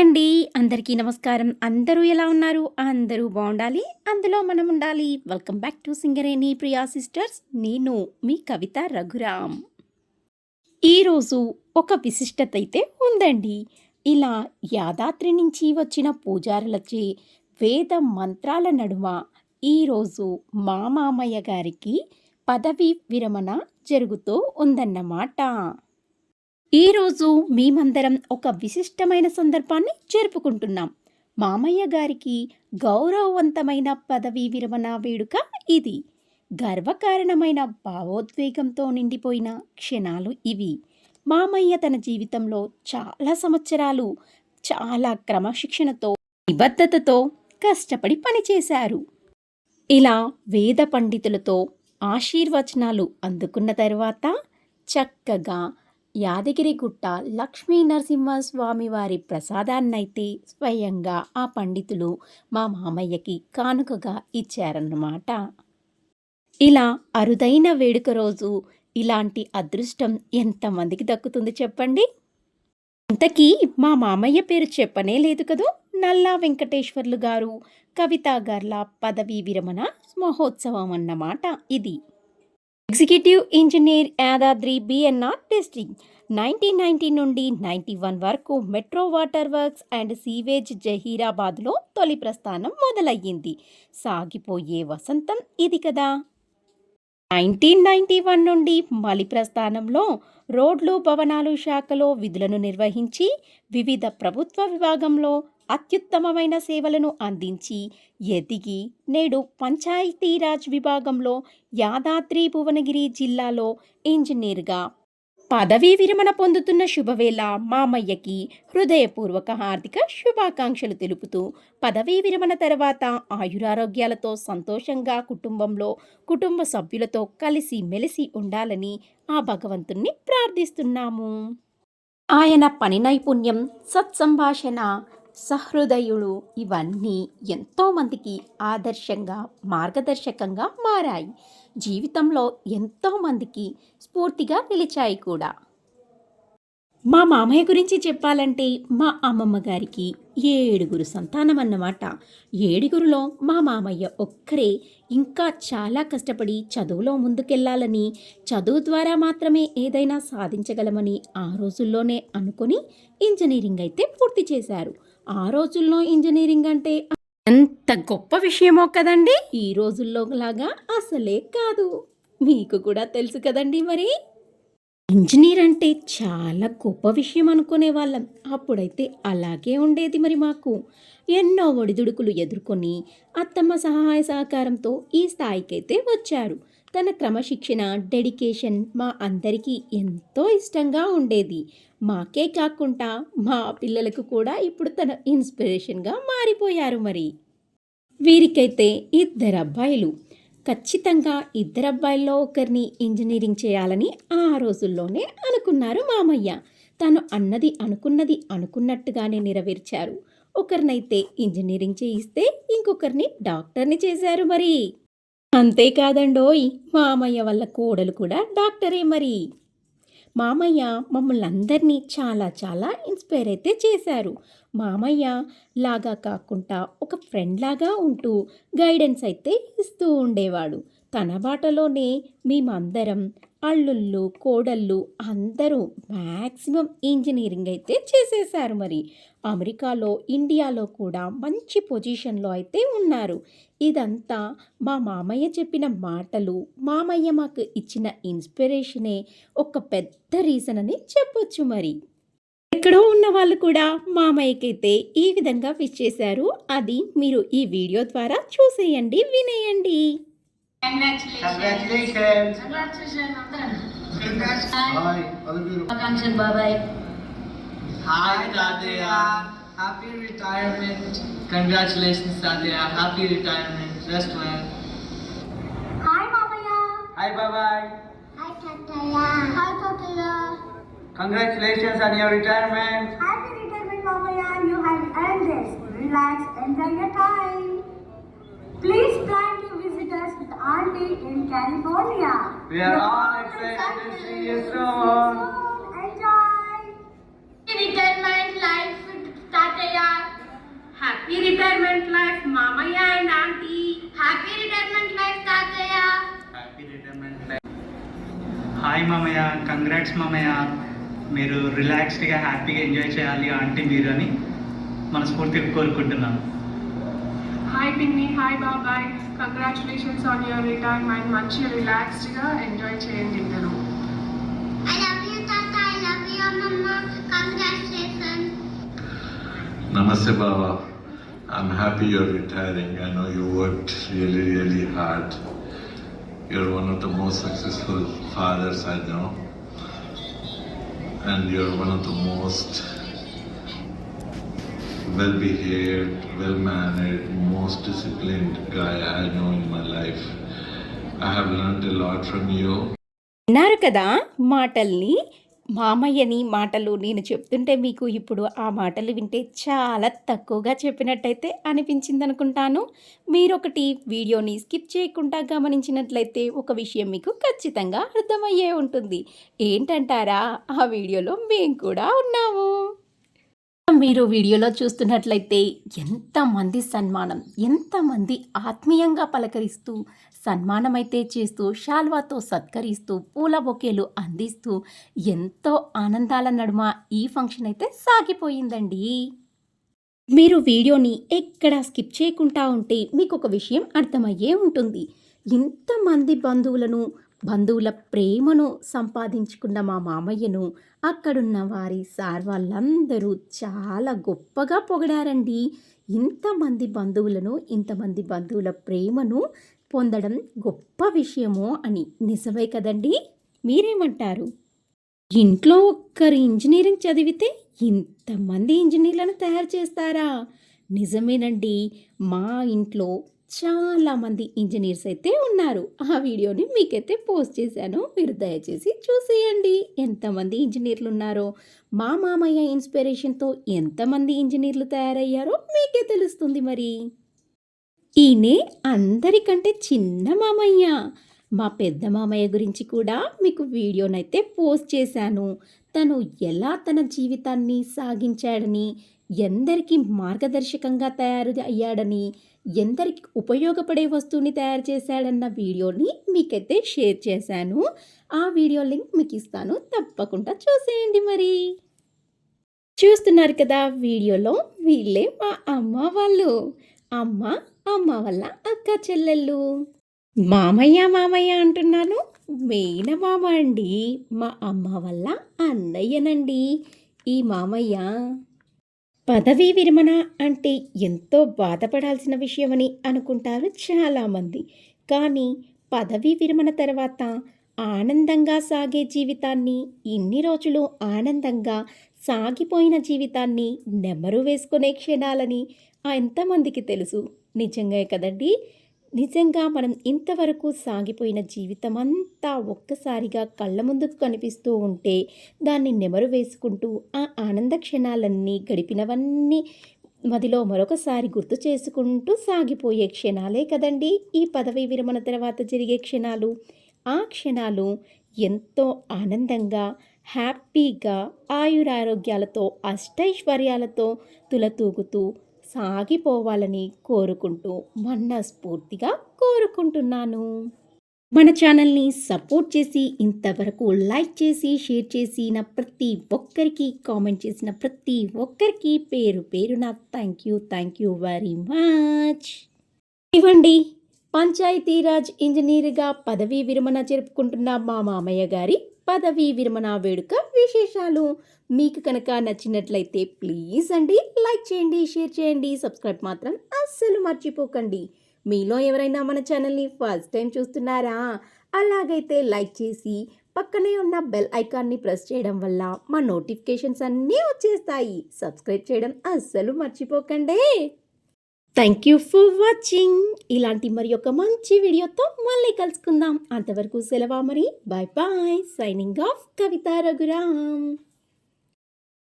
అండి. అందరికీ నమస్కారం. అందరూ ఎలా ఉన్నారు? అందరూ బాగుండాలి. అందులో మనం ఉండాలి. Welcome back to Singareni Priya sisters నేను మీ కవిత రఘురామ్. ఈరోజు ఒక విశిష్టత అయితే ఉందండి. ఇలా యాదాద్రి నుంచి వచ్చిన పూజారులచే వేద మంత్రాల నడుమ ఈరోజు మా మామయ్య గారికి పదవి విరమణ జరుగుతూ ఉందన్నమాట. ఈరోజు మేమందరం ఒక విశిష్టమైన సందర్భాన్ని జరుపుకుంటున్నాం. మామయ్య గారికి గౌరవవంతమైన పదవీ విరమణ వేడుక ఇది. గర్వకారణమైన భావోద్వేగంతో నిండిపోయిన క్షణాలు ఇవి. మామయ్య తన జీవితంలో చాలా సంవత్సరాలు చాలా క్రమశిక్షణతో నిబద్ధతతో కష్టపడి పనిచేశారు. ఇలా వేద పండితులతో ఆశీర్వచనాలు అందుకున్న తర్వాత చక్కగా యాదగిరిగుట్ట లక్ష్మీ నరసింహస్వామి వారి ప్రసాదాన్నైతే స్వయంగా ఆ పండితులు మా మామయ్యకి కానుకగా ఇచ్చారన్నమాట. ఇలా అరుదైన వేడుక రోజు ఇలాంటి అదృష్టం ఎంతమందికి దక్కుతుంది చెప్పండి? ఇంతకీ మా మామయ్య పేరు చెప్పనే లేదు కదూ? నల్లా వెంకటేశ్వర్లు గారు కవితా గార్ల పదవీ విరమణ మహోత్సవం అన్నమాట ఇది. Executive engineer Yadadri BNR testing. Nineteen ninety నుండి నైన్టీ వన్ వరకు metro water works and sewage జహీరాబాద్లో తొలి ప్రస్థానం మొదలయ్యింది. సాగిపోయే వసంతం ఇది కదా. నైన్టీన్ నైన్టీ వన్ నుండి మలి ప్రస్థానంలో రోడ్లు భవనాలు శాఖలో విధులను నిర్వహించి వివిధ ప్రభుత్వ విభాగంలో అత్యుత్తమమైన సేవలను అందించి ఎదిగి నేడు పంచాయతీరాజ్ విభాగంలో యాదాద్రి భువనగిరి జిల్లాలో ఇంజనీర్గా పదవీ విరమణ పొందుతున్న శుభవేళ మామయ్యకి హృదయపూర్వక హార్దిక శుభాకాంక్షలు తెలుపుతూ పదవీ విరమణ తర్వాత ఆయురారోగ్యాలతో సంతోషంగా కుటుంబంలో కుటుంబ సభ్యులతో కలిసి మెలిసి ఉండాలని ఆ భగవంతుణ్ణి ప్రార్థిస్తున్నాము. ఆయన పని నైపుణ్యం సత్సంభాషణ సహృదయుడు ఇవన్నీ ఎంతోమందికి ఆదర్శంగా మార్గదర్శకంగా మారాయి. జీవితంలో ఎంతోమందికి స్ఫూర్తిగా నిలిచాయి కూడా. మా మామయ్య గురించి చెప్పాలంటే మా అమ్మమ్మ గారికి ఏడుగురు సంతానం అన్నమాట. ఏడుగురులో మా మామయ్య ఒక్కరే ఇంకా చాలా కష్టపడి చదువులో ముందుకెళ్ళాలని చదువు ద్వారా మాత్రమే ఏదైనా సాధించగలమని ఆ రోజుల్లోనే అనుకుని ఇంజనీరింగ్ అయితే పూర్తి చేశారు. ఆ రోజుల్లో ఇంజనీరింగ్ అంటే ఎంత గొప్ప విషయమో కదండి? ఈ రోజుల్లో లాగా అసలే కాదు. మీకు కూడా తెలుసు కదండి మరి? ఇంజనీర్ అంటే చాలా గొప్ప విషయం అనుకునే వాళ్ళం. అప్పుడైతే అలాగే ఉండేది మరి మాకు. ఎన్నో ఒడిదుడుకులు ఎదుర్కొని అత్తమ్మ సహాయ సహకారంతో ఈ స్థాయికైతే వచ్చారు. తన క్రమశిక్షణ డెడికేషన్ మా అందరికీ ఎంతో ఇష్టంగా ఉండేది. మాకే కాకుండా మా పిల్లలకు కూడా ఇప్పుడు తన ఇన్స్పిరేషన్గా మారిపోయారు మరి. వీరికైతే ఇద్దరు అబ్బాయిలు. ఖచ్చితంగా ఇద్దరు అబ్బాయిల్లో ఒకరిని ఇంజనీరింగ్ చేయాలని ఆ రోజుల్లోనే అనుకున్నారు మామయ్య. తను అన్నది అనుకున్నది అనుకున్నట్టుగానే నెరవేర్చారు. ఒకరినైతే ఇంజనీరింగ్ చేయిస్తే ఇంకొకరిని డాక్టర్ని చేశారు మరి. అంతేకాదండోయ్ మామయ్య వల్ల కోడలు కూడా డాక్టరే మరి. మామయ్య మమ్మల్ని అందరినీ చాలా చాలా ఇన్స్పైర్ అయితే చేశారు. మామయ్య లాగా కాకుండా ఒక ఫ్రెండ్ లాగా ఉంటూ గైడెన్స్ అయితే ఇస్తూ ఉండేవాడు. తన బాటలోనే మేమందరం అల్లుళ్ళు కోడళ్ళు అందరూ మ్యాక్సిమం ఇంజనీరింగ్ అయితే చేసేసారు మరి. అమెరికాలో ఇండియాలో కూడా మంచి పొజిషన్లో అయితే ఉన్నారు. ఇదంతా మా మామయ్య చెప్పిన మాటలు మామయ్య మాకు ఇచ్చిన ఇన్స్పిరేషనే ఒక పెద్ద రీజన్ అని చెప్పొచ్చు మరి. ఎక్కడో ఉన్న వాళ్ళు కూడా మామయ్యకైతే ఈ విధంగా విష్ చేశారు. అది మీరు ఈ వీడియో ద్వారా చూసేయండి వినేయండి. Congratulations. Bye-bye. Hi, Tadea. Happy retirement. Congratulations, Tadea. Happy retirement. Rest well. Hi, Mamaya. Hi, bye-bye. Hi, Tataya. Hi, Tataya. Congratulations on your retirement. Happy retirement, Mamaya. You have earned this. Relax. Enjoy your time. Please plan us with auntie in California. We are all excited to see you soon. Enjoy. Retirement life తాతయ్య retirement life మామయ్య and aunty happy retirement life తాతయ్య happy retirement hi మామయ్య congrats మామయ్య మీరు రిలాక్స్డ్గా హ్యాపీగా enjoy చేయాలి aunty మీరు అని మనస్ఫూర్తిగా కోరుకుంటున్నాను. Hi Pinni, hi Babai. Congratulations on your retirement. Manchi relaxed ga enjoy cheyandi indero. I love you Tata, I love you Mama. Congratulations. Namaste Baba. I'm happy you're retiring. I know you worked really, really hard. You're one of the most successful fathers I know. And you're one of the most well behaved, well mannered, most disciplined guy I know in my life. I have learned a lot from you. విన్నారు కదా మాటల్ని? మామయ్యని మాటలు నేను చెప్తుంటే మీకు ఇప్పుడు ఆ మాటలు వింటే చాలా తక్కువగా చెప్పినట్టయితే అనిపించింది అనుకుంటాను మీరు ఒకటి వీడియోని స్కిప్ చేయకుండా గమనించినట్లయితే ఒక విషయం మీకు ఖచ్చితంగా అర్థమయ్యే ఉంటుంది. ఏంటంటారా? ఆ వీడియోలో మేము కూడా ఉన్నాము. మీరు వీడియోలో చూస్తున్నట్లయితే ఎంతమంది సన్మానం ఎంతమంది ఆత్మీయంగా పలకరిస్తూ సన్మానమైతే చేస్తూ శాల్వాతో సత్కరిస్తూ పూల బొకేలు అందిస్తూ ఎంతో ఆనందాల నడుమ ఈ ఫంక్షన్ అయితే సాగిపోయిందండి. మీరు వీడియోని ఎక్కడ స్కిప్ చేయకుండా ఉంటే మీకు ఒక విషయం అర్థమయ్యే ఉంటుంది. ఇంతమంది బంధువులను బంధువుల ప్రేమను సంపాదించుకున్న మా మామయ్యను అక్కడున్న వారి సార్ వాళ్ళందరూ చాలా గొప్పగా పొగడారండి. ఇంతమంది బంధువులను ఇంతమంది బంధువుల ప్రేమను పొందడం గొప్ప విషయమో అని నిజమే కదండి? మీరేమంటారు? ఇంట్లో ఒక్కరు ఇంజనీరింగ్ చదివితే ఇంతమంది ఇంజనీర్లను తయారు చేస్తారా? నిజమేనండి. మా ఇంట్లో చాలామంది ఇంజనీర్స్ అయితే ఉన్నారు. ఆ వీడియోని మీకైతే పోస్ట్ చేశాను. మీరు దయచేసి చూసేయండి. ఎంతమంది ఇంజనీర్లు ఉన్నారో మా మామయ్య ఇన్స్పిరేషన్తో ఎంతమంది ఇంజనీర్లు తయారయ్యారో మీకే తెలుస్తుంది మరి. ఈయనే అందరికంటే చిన్న మామయ్య. మా పెద్ద మామయ్య గురించి కూడా మీకు వీడియోనైతే పోస్ట్ చేశాను. తను ఎలా తన జీవితాన్ని సాగించాడని ఎందరికీ మార్గదర్శకంగా తయారు అయ్యాడని ఎందరికి ఉపయోగపడే వస్తువుని తయారు చేశాడన్న వీడియోని మీకైతే షేర్ చేశాను. ఆ వీడియో లింక్ మీకు ఇస్తాను తప్పకుండా చూసేయండి మరి. చూస్తున్నారు కదా వీడియోలో వీళ్ళే మా అమ్మ వాళ్ళు. అమ్మ అమ్మ వల్ల అక్క చెల్లెళ్ళు. మామయ్య మామయ్య అంటున్నాను. మెయిన మామ అండి. మా అమ్మ వల్ల అన్నయ్యనండి. ఈ మామయ్య పదవీ విరమణ అంటే ఎంతో బాధపడాల్సిన విషయమని అనుకుంటారు చాలామంది. కానీ పదవీ విరమణ తర్వాత ఆనందంగా సాగే జీవితాన్ని ఇన్ని రోజులు ఆనందంగా సాగిపోయిన జీవితాన్ని నెమరు వేసుకునే క్షణాలని ఎంతమందికి తెలుసు? నిజంగా కదండి? నిజంగా మనం ఇంతవరకు సాగిపోయిన జీవితం అంతా ఒక్కసారిగా కళ్ళ ముందుకు కనిపిస్తూ ఉంటే దాన్ని నెమరు వేసుకుంటూ ఆ ఆనంద క్షణాలన్నీ గడిపినవన్నీ మదిలో మరొకసారి గుర్తు చేసుకుంటూ సాగిపోయే క్షణాలే కదండి ఈ పదవీ విరమణ తర్వాత జరిగే క్షణాలు. ఆ క్షణాలు ఎంతో ఆనందంగా హ్యాపీగా ఆయురారోగ్యాలతో అష్టైశ్వర్యాలతో తులతూగుతూ సాగిపోవాలని కోరుకుంటూ మనస్ఫూర్తిగా కోరుకుంటున్నాను. మన ఛానల్ని సపోర్ట్ చేసి ఇంతవరకు లైక్ చేసి షేర్ చేసిన ప్రతి ఒక్కరికి కామెంట్ చేసిన ప్రతి ఒక్కరికి పేరు పేరున thank you thank you very much. ఇవ్వండి పంచాయతీరాజ్ ఇంజనీర్గా పదవీ విరమణ జరుపుకుంటున్న మా మామయ్య గారి పదవీ విరమణ వేడుక విశేషాలు. మీకు కనుక నచ్చినట్లయితే ప్లీజ్ అండి లైక్ చేయండి షేర్ చేయండి సబ్స్క్రైబ్ మాత్రం అస్సలు మర్చిపోకండి. మీలో ఎవరైనా మన ఛానల్ని ఫస్ట్ టైం చూస్తున్నారా? అలాగైతే లైక్ చేసి పక్కనే ఉన్న బెల్ ఐకాన్ని ప్రెస్ చేయడం వల్ల మా నోటిఫికేషన్స్ అన్నీ వచ్చేస్తాయి. సబ్స్క్రైబ్ చేయడం అస్సలు మర్చిపోకండి. థ్యాంక్ యూ ఫర్ వాచింగ్ ఇలాంటి మరి ఒక మంచి వీడియోతో మళ్ళీ కలుసుకుందాం. అంతవరకు సెలవు మరి? Bye bye signing off Kavitha Raghuram.